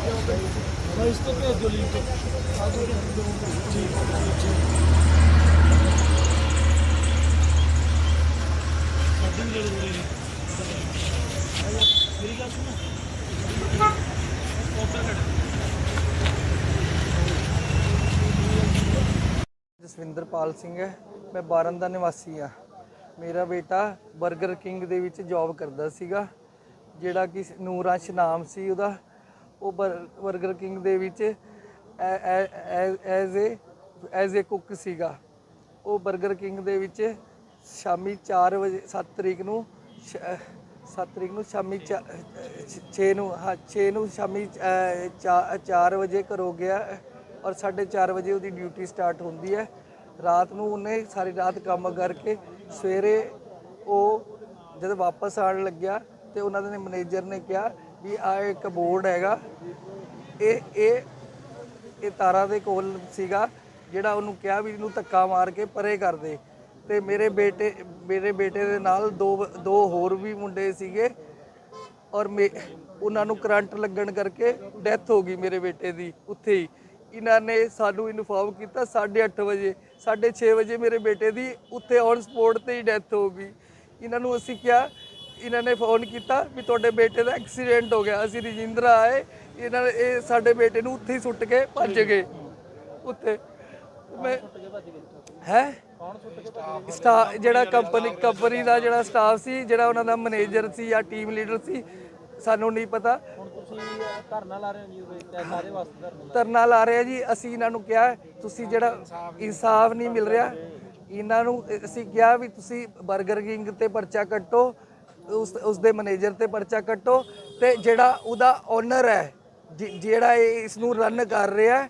ਮੈਂ ਇਸ ਤੇ ਭੇਜ ਦਿਓ ਲਿੰਕ ਠੀਕ ਠੀਕ ਸਾਡੀ ਵੀ ਜ਼ਰੂਰੀ ਹੈ ਮੇਰੀ ਗੱਲ ਸੁਣੋ ਉੱਪਰ ਕੱਢ ਜਸਵਿੰਦਰਪਾਲ ਸਿੰਘ ਹੈ। ਮੈਂ ਬਾਰਨ ਦਾ ਨਿਵਾਸੀ ਆ ਮੇਰਾ ਬੇਟਾ 버ਗਰ ਕਿੰਗ ਦੇ ਵਿੱਚ ਜੌਬ ਕਰਦਾ ਸੀਗਾ, ਜਿਹੜਾ ਕਿ ਨੂਰਾਂਸ਼ ਨਾਮ ਸੀ ਉਹਦਾ। ਉਹ 버ਗਰ ਕਿੰਗ ਦੇ ਵਿੱਚ as a as a cook ਸੀਗਾ। ਉਹ 버ਗਰ ਕਿੰਗ ਦੇ ਵਿੱਚ ਸ਼ਾਮੀ 4 ਵਜੇ 7 ਤਰੀਕ ਨੂੰ 7 ਤਰੀਕ ਨੂੰ ਸ਼ਾਮੀ 6 ਨੂੰ, ਹਾਂ 6 ਨੂੰ ਸ਼ਾਮੀ 4 ਵਜੇ ਘਰੋਂ ਗਿਆ ਔਰ 4:30 ਵਜੇ ਉਹਦੀ ਡਿਊਟੀ ਸਟਾਰਟ ਹੁੰਦੀ ਹੈ। ਰਾਤ ਨੂੰ ਉਹਨੇ ਸਾਰੀ ਰਾਤ ਕੰਮ ਕਰਕੇ ਸਵੇਰੇ ਉਹ ਜਦ ਵਾਪਸ ਆਉਣ ਲੱਗਿਆ ਤੇ ਉਹਨਾਂ ਦੇ ਮੈਨੇਜਰ ਨੇ ਕਿਹਾ ਵੀ ਆ ਇੱਕ ਬੋਰਡ ਹੈਗਾ। ਇਹ ਇਹ ਇਹ ਤਾਰਾ ਦੇ ਕੋਲ ਸੀਗਾ, ਜਿਹੜਾ ਉਹਨੂੰ ਕਿਹਾ ਵੀ ਇਹਨੂੰ ਧੱਕਾ ਮਾਰ ਕੇ ਪਰੇ ਕਰ ਦੇ। ਤੇ ਮੇਰੇ ਬੇਟੇ ਮੇਰੇ ਬੇਟੇ ਦੇ ਨਾਲ ਦੋ ਦੋ ਹੋਰ ਵੀ ਮੁੰਡੇ ਸੀਗੇ। ਔਰ ਮੇ- ਉਹਨਾਂ ਨੂੰ ਕਰੰਟ ਲੱਗਣ ਕਰਕੇ ਡੈਥ ਹੋ ਗਈ ਮੇਰੇ ਬੇਟੇ ਦੀ ਉੱਥੇ ਹੀ। ਇਹਨਾਂ ਨੇ ਸਾਨੂੰ ਇਨਫੋਰਮ ਕੀਤਾ 8:30 ਵਜੇ 6:30 ਵਜੇ ਮੇਰੇ ਬੇਟੇ ਦੀ ਉੱਥੇ ਔਨ ਸਪੋਟ ਤੇ ਹੀ ਡੈਥ ਹੋ ਗਈ। ਇਹਨਾਂ ਨੂੰ ਅਸੀਂ ਕਿਹਾ ਇਹਨਾਂ ਨੇ ਫੋਨ ਕੀਤਾ ਵੀ ਤੁਹਾਡੇ ਬੇਟੇ ਦਾ ਐਕਸੀਡੈਂਟ ਹੋ ਗਿਆ, ਅਸੀਂ ਰਜਿੰਦਰਾ ਆਏ, ਇਹਨਾਂ ਨੇ ਇਹ ਸਾਡੇ ਬੇਟੇ ਨੂੰ ਉੱਥੇ ਹੀ ਸੁੱਟ ਕੇ ਭੱਜ ਗਏ। ਉੱਥੇ। ਮੈਂ ਹੈ? ਸਟਾਫ ਜਿਹੜਾ ਕੰਪਨੀ ਕੰਪਨੀ ਦਾ ਜਿਹੜਾ ਸਟਾਫ ਸੀ, ਜਿਹੜਾ ਉਹਨਾਂ ਦਾ ਮੈਨੇਜਰ ਸੀ ਜਾਂ ਟੀਮ ਲੀਡਰ ਸੀ, ਸਾਨੂੰ ਨਹੀਂ ਪਤਾ। ਧਰਨਾ ਲਾ ਰਹੇ ਹੋ ਜੀ ਉਰੇ ਸਾਰੇ ਵਾਸਤੇ ਧਰਨਾ ਲਾ ਰਹੇ ਆ ਜੀ ਅਸੀਂ ਇਹਨਾਂ ਨੂੰ ਕਿਹਾ, ਤੁਸੀਂ ਜਿਹੜਾ ਇਨਸਾਫ ਨਹੀਂ ਮਿਲ ਰਿਹਾ, ਇਹਨਾਂ ਨੂੰ ਅਸੀਂ ਕਿਹਾ ਵੀ ਤੁਸੀਂ 버ਗਰ ਕਿੰਗ ਤੇ ਪਰਚਾ ਕੱਟੋ ਉਸ ਉਸ ਦੇ ਮੈਨੇਜਰ ਤੇ ਪਰਚਾ ਕੱਟੋ ਤੇ ਜਿਹੜਾ ਉਹਦਾ ਓਨਰ ਹੈ ਜਿਹੜਾ ਇਹ ਇਸ ਨੂੰ ਰਨ ਕਰ ਰਿਹਾ ਹੈ,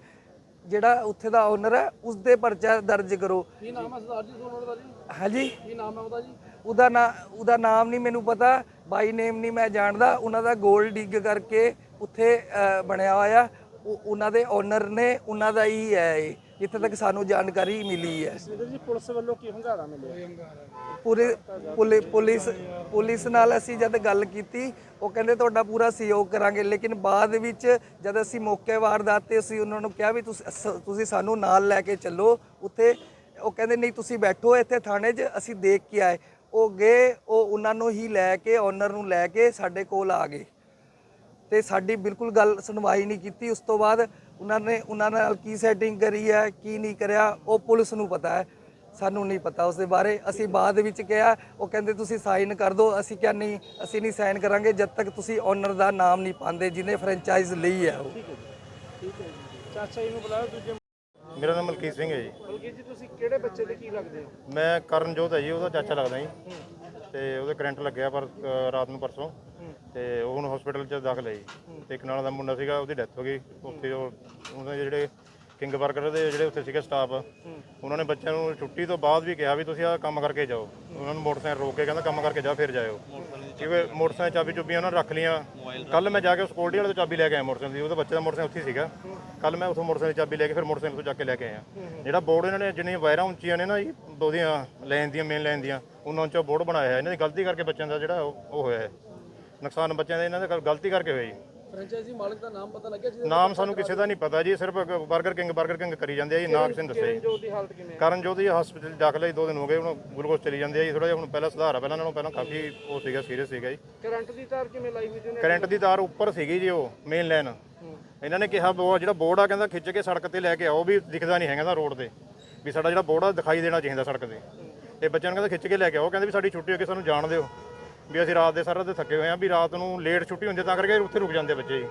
ਜਿਹੜਾ ਉੱਥੇ ਦਾ ਓਨਰ ਹੈ ਉਸ ਦੇ ਪਰਚਾ ਦਰਜ ਕਰੋ। ਕੀ ਨਾਮ ਹੈ ਸਰਦਾਰ ਜੀ? ਸੋਨੜ ਦਾ ਜੀ? ਹਾਂਜੀ। ਕੀ ਨਾਮ ਹੈ ਉਹਦਾ ਜੀ? ਉਹਦਾ ਨਾਂ ਉਹਦਾ ਨਾਮ ਨਹੀਂ ਮੈਨੂੰ ਪਤਾ ਬਾਈ ਨੇਮ ਨਹੀਂ ਮੈਂ ਜਾਣਦਾ। ਉਹਨਾਂ ਦਾ 골ਡ ਡਿੱਗ ਕਰਕੇ ਉੱਥੇ ਬਣਿਆ ਹੋਇਆ। ਉਹ- ਉਹਨਾਂ ਦੇ ਓਨਰ ਨੇ ਉਹਨਾਂ ਦਾ ਹੀ ਹੈ ਇਹ। ਜਿੱਥੇ ਤੱਕ ਸਾਨੂੰ ਜਾਣਕਾਰੀ ਮਿਲੀ ਹੈ। ਜੀ ਪੁਲਿਸ ਵੱਲੋਂ ਕੀ ਹੰਗਾਰਾ ਮਿਲਿਆ? ਪੂਰੇ ਪੁਲਿ- ਪੁਲਿਸ ਪੁਲਿਸ ਨਾਲ ਅਸੀਂ ਜਦ ਗੱਲ ਕੀਤੀ ਉਹ ਕਹਿੰਦੇ ਤੁਹਾਡਾ ਪੂਰਾ ਸਹਿਯੋਗ ਕਰਾਂਗੇ ਲੇਕਿਨ ਬਾਅਦ ਵਿੱਚ ਜਦ ਅਸੀਂ ਮੌਕੇ ਵਾਰਦਾਤ ਤੇ ਅਸੀਂ ਉਹਨਾਂ ਨੂੰ ਕਿਹਾ ਵੀ ਤੁਸੀਂ ਅਸ- ਤੁਸੀਂ ਸਾਨੂੰ ਨਾਲ ਲੈ ਕੇ ਚੱਲੋ ਉੱਥੇ ਉਹ ਕਹਿੰਦੇ ਨਹੀਂ ਤੁਸੀਂ ਬੈਠੋ ਇੱਥੇ ਥਾਣੇ 'ਚ ਅਸੀਂ ਦੇਖ ਕੇ ਆਏ। ਉਹ ਗਏ ਉਹ ਉਹਨਾਂ ਨੂੰ ਹੀ ਲੈ ਕੇ ਓਨਰ ਨੂੰ ਲੈ ਕੇ ਸਾਡੇ ਕੋਲ ਆ ਗਏ। ਤੇ ਸਾਡੀ ਬਿਲਕੁਲ ਗੱਲ ਸੁਣਵਾਈ ਨਹੀਂ ਕੀਤੀ। ਉਸ ਤੋਂ ਬਾਅਦ ਉਹਨਾਂ ਨੇ ਉਹਨਾਂ ਨਾਲ ਕੀ ਸੈਟਿੰਗ ਕਰੀ ਹੈ ਕੀ ਨਹੀਂ ਕਰਿਆ ਉਹ ਪੁਲਿਸ ਨੂੰ ਪਤਾ ਹੈ। ਸਾਨੂੰ ਨਹੀਂ ਪਤਾ ਉਸ ਦੇ ਬਾਰੇ। ਅਸੀਂ ਬਾਅਦ ਵਿੱਚ ਕਿਹਾ ਉਹ ਕਹਿੰਦੇ ਤੁਸੀਂ ਸਾਈਨ ਕਰ ਦਿਓ। ਅਸੀਂ ਕਿਹਾ ਨਹੀਂ ਅਸੀਂ ਨਹੀਂ ਸਾਈਨ ਕਰਾਂਗੇ ਜਦ ਤੱਕ ਤੁਸੀਂ ਓਨਰ ਦਾ ਨਾਮ ਨਹੀਂ ਪਾਉਂਦੇ ਜਿਹਨੇ ਫਰੈਂਚਾਈਜ਼ ਲਈ ਹੈ ਉਹ। ਠੀਕ ਹੈ ਜੀ ਚਾਚਾ ਜੀ ਨੂੰ ਬੁਲਾਓ ਦੂਜੇ ਮੇਰਾ ਨਾਮ ਮਲਕੀਤ ਸਿੰਘ ਹੈ ਜੀ। ਬਲਕਿ ਜੀ ਤੁਸੀਂ ਕਿਹੜੇ ਬੱਚੇ ਦੇ ਕੀ ਲੱਗਦੇ ਹੋ? ਮੈਂ ਕਰਨਜੋਤ ਹੈ ਜੀ ਉਹਦਾ ਚਾਚਾ ਲੱਗਦਾ ਜੀ। ਤੇ ਉਹਦੇ ਕਰੰਟ ਲੱਗਿਆ ਪਰ ਰਾਤ ਨੂੰ ਪਰਸੋਂ। ਤੇ ਉਹ ਹੁਣ ਹਸਪੀਟਲ 'ਚ ਦਾਖਲ ਹੈ ਜੀ। ਤੇ ਇੱਕ ਨਾਲ ਦਾ ਮੁੰਡਾ ਸੀਗਾ, ਉਹਦੀ ਡੈਥ ਹੋ ਗਈ। ਉੱਥੇ ਉਹ ਉਹਨਾਂ ਦੇ ਜਿਹੜੇ ਕਿੰਗ ਵਰਕਰ ਦੇ ਜਿਹੜੇ ਉੱਥੇ ਸੀਗੇ ਸਟਾਫ ਉਹਨਾਂ ਨੇ ਬੱਚਿਆਂ ਨੂੰ ਛੁੱਟੀ ਤੋਂ ਬਾਅਦ ਵੀ ਕਿਹਾ ਵੀ ਤੁਸੀਂ ਆ ਕੰਮ ਕਰਕੇ ਜਾਓ। ਉਹਨਾਂ ਨੂੰ ਮੋਟਰਸਾਈਕਲ ਰੋਕ ਕੇ ਕਹਿੰਦਾ ਕੰਮ ਕਰਕੇ ਜਾ, ਫਿਰ ਜਾਇਓ। ਕਿਉਂਕਿ ਮੋਟਰਸਾਈਕਲ ਚਾਬੀ ਚੁੱਬੀਆਂ ਉਹਨਾਂ ਨੇ ਰੱਖ ਲੀਆਂ ਕੱਲ ਮੈਂ ਜਾ ਕੇ ਸਕਿਉਰਟੀ ਵਾਲੇ ਤੋਂ ਚਾਬੀ ਲੈ ਕੇ ਆਇਆ ਮੋਟਰਸਾਈਕਲ ਦੀ। ਉਹਦਾ ਬੱਚੇ ਦਾ ਮੋਟਰਸਾਈਕਲ ਉੱਥੇ ਹੀ ਸੀਗਾ। ਕੱਲ ਮੈਂ ਉਥੋਂ ਮੋਟਰਸਾਈਕਲ ਚਾਬੀ ਲੈ ਕੇ ਫਿਰ ਮੋਟਰਸਾਈਕਲ ਤੋਂ ਚੱਕ ਕੇ ਲੈ ਕੇ ਆਇਆ। ਜਿਹੜਾ ਬੋਰਡ ਇਹਨਾਂ ਨੇ ਜਿੰਨੀਆਂ ਵਾਇਰਾਂ ਉੱਚੀਆਂ ਨੇ ਨਾ ਜੀ ਉਹਦੀਆਂ ਲਾਈਨ ਦੀਆਂ ਮੇਨ ਲਾਈਨ ਦੀਆਂ, ਉਹਨਾਂ ਉੱਚਾ ਬੋਰਡ ਬਣਾਇਆ ਹੈ ਇਹਨਾਂ ਦੀ ਗਲਤੀ ਕਰਕੇ ਬੱਚਿਆਂ ਦਾ ਜਿਹੜਾ ਉਹ ਉਹ ਹੋਇਆ ਹੈ। ਨੁਕਸਾਨ ਬੱਚਿਆਂ ਦਾ ਇਹਨਾਂ ਦਾ ਗਲਤੀ ਕਰਕੇ ਹੋਇਆ ਜੀ। ਫਰੈਂਚਾਈਜ਼ੀ ਮਾਲਕ ਦਾ ਨਾਮ ਪਤਾ ਲੱਗਿਆ ਜੀ ਨਾਮ ਸਾਨੂੰ ਕਿਸੇ ਦਾ ਨਹੀਂ ਪਤਾ ਜੀ ਸਿਰਫ 버ਗਰ ਕਿੰਗ 버ਗਰ ਕਿੰਗ ਕਰੀ ਜਾਂਦੇ ਆ ਜੀ ਨਾ ਕਿਸੇ ਨੇ ਦੱਸਿਆ ਜੀ। ਦੀ ਹਾਲਤ ਕਿਵੇਂ ਹੈ ਜੀ ਹਸਪੀਟਲ ਦਾਖਲ ਹੈ ਜੀ, ਦੋ ਦਿਨ ਹੋ ਗਏ ਹੁਣ ਗਲੂਕੋਜ਼ ਚਲੀ ਜਾਂਦੇ ਆ ਜੀ ਥੋੜਾ ਜਿਹਾ ਹੁਣ ਪਹਿਲਾਂ ਸੁਧਾਰ ਆ ਪਹਿਲਾਂ ਨਾਲੋਂ ਪਹਿਲਾਂ ਕਾਫੀ ਉਹ ਸੀਗਾ ਸੀਰੀਅਸ ਸੀਗਾ ਜੀ। ਕਰੰਟ ਦੀ ਤਾਰ ਕਿਵੇਂ ਲਾਈ ਹੋਈ ਜੀ ਕਰੰਟ ਦੀ ਤਾਰ ਉੱਪਰ ਸੀਗੀ ਜੀ ਉਹ ਮੇਨ ਲਾਈਨ ਇਹਨਾਂ ਨੇ ਕਿਹਾ ਉਹ ਜਿਹੜਾ ਬੋਰਡ ਆ ਕਹਿੰਦਾ ਖਿੱਚ ਕੇ ਸੜਕ ਤੇ ਲੈ ਕੇ ਆਓ ਵੀ ਦਿਖਦਾ ਨਹੀਂ ਹੈਗਾ ਨਾ ਰੋਡ ਤੇ ਵੀ ਸਾਡਾ ਜਿਹੜਾ ਬੋਰਡ ਆ ਦਿਖਾਈ ਦੇਣਾ ਚਾਹੀਦਾ ਸੜਕ ਤੇ। ਤੇ ਬੱਚਿਆਂ ਨੂੰ ਕਹਿੰਦਾ ਖਿੱਚ ਕੇ ਲੈ ਕੇ ਆਓ ਕਹਿੰਦੇ ਵੀ ਸਾਡੀ ਛੁੱਟੀ ਹੋ ਗਈ ਸਾਨੂੰ ਜਾਣ ਦਿਓ। ਵੀ ਅਸੀਂ ਰਾਤ ਦੇ ਸਾਰਾ ਤੇ ਥੱਕੇ ਹੋਏ ਆ ਵੀ ਰਾਤ ਨੂੰ ਲੇਟ ਛੁੱਟੀ ਹੁੰਦੀ ਤਾਂ ਕਰਕੇ ਉੱਥੇ ਰੁਕ ਜਾਂਦੇ ਬੱਚੇ ਜੀ।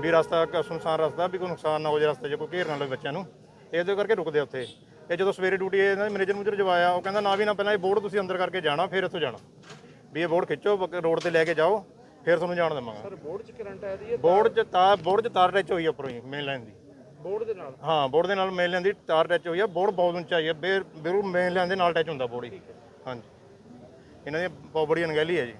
ਵੀ ਰਸਤਾ ਸੁਨਸਾਨ ਰਸਤਾ ਵੀ ਕੋਈ ਨੁਕਸਾਨ ਨਾ ਹੋ ਜਾਏ ਰਸਤੇ 'ਚ ਕੋਈ ਘੇਰ ਨਾ ਲਵੇ ਬੱਚਿਆਂ ਨੂੰ। ਇਹਦੇ ਕਰਕੇ ਰੁਕਦੇ ਉੱਥੇ। ਇਹ ਜਦੋਂ ਸਵੇਰੇ ਡਿਊਟੀ ਇਹਨਾਂ ਦੇ ਮੈਨੇਜਰ ਮੁਜਰ ਜਵਾਇਆ ਉਹ ਕਹਿੰਦਾ ਨਾ ਵੀ ਨਾ ਪਹਿਲਾਂ ਇਹ ਬੋਰਡ ਤੁਸੀਂ ਅੰਦਰ ਕਰਕੇ ਜਾਣਾ ਫਿਰ ਇੱਥੋਂ ਜਾਣਾ। ਵੀ ਇਹ ਬੋਰਡ ਖਿੱਚੋ ਰੋਡ ਤੇ ਲੈ ਕੇ ਜਾਓ ਫਿਰ ਤੁਹਾਨੂੰ ਜਾਣ ਦੇਵਾਂਗਾ। ਸਰ ਬੋਰਡ 'ਚ ਕਰੰਟ ਆਇਆ ਦੀ ਬੋਰਡ 'ਚ ਤਾਰ ਬੋਰਡ 'ਚ ਤਾਰ ਟੱਚ ਹੋਈ ਆ ਉੱਪਰੋਂ ਹੀ ਮੇਨ ਲਾਈਨ ਦੀ। ਬੋਰਡ ਦੇ ਨਾਲ? ਹਾਂ ਬੋਰਡ ਦੇ ਨਾਲ ਮੇਨ ਲਾਈਨ ਦੀ ਤਾਰ ਟੱਚ ਹੋਈ ਆ। ਬੋਰਡ ਬਹੁਤ ਉੱਚਾ ਹੀ ਆ ਬਿਲਕੁਲ ਮੇਨ ਲਾਈਨ ਦੇ ਨਾਲ ਟੱਚ ਹੁੰਦਾ ਬੋਰਡ ਹੀ। ਹਾਂਜੀ। ਇਹਨਾਂ ਦੀ ਬਹੁਤ ਬੜੀ ਅਣਗਹਿਲੀ ਹੈ ਜੀ।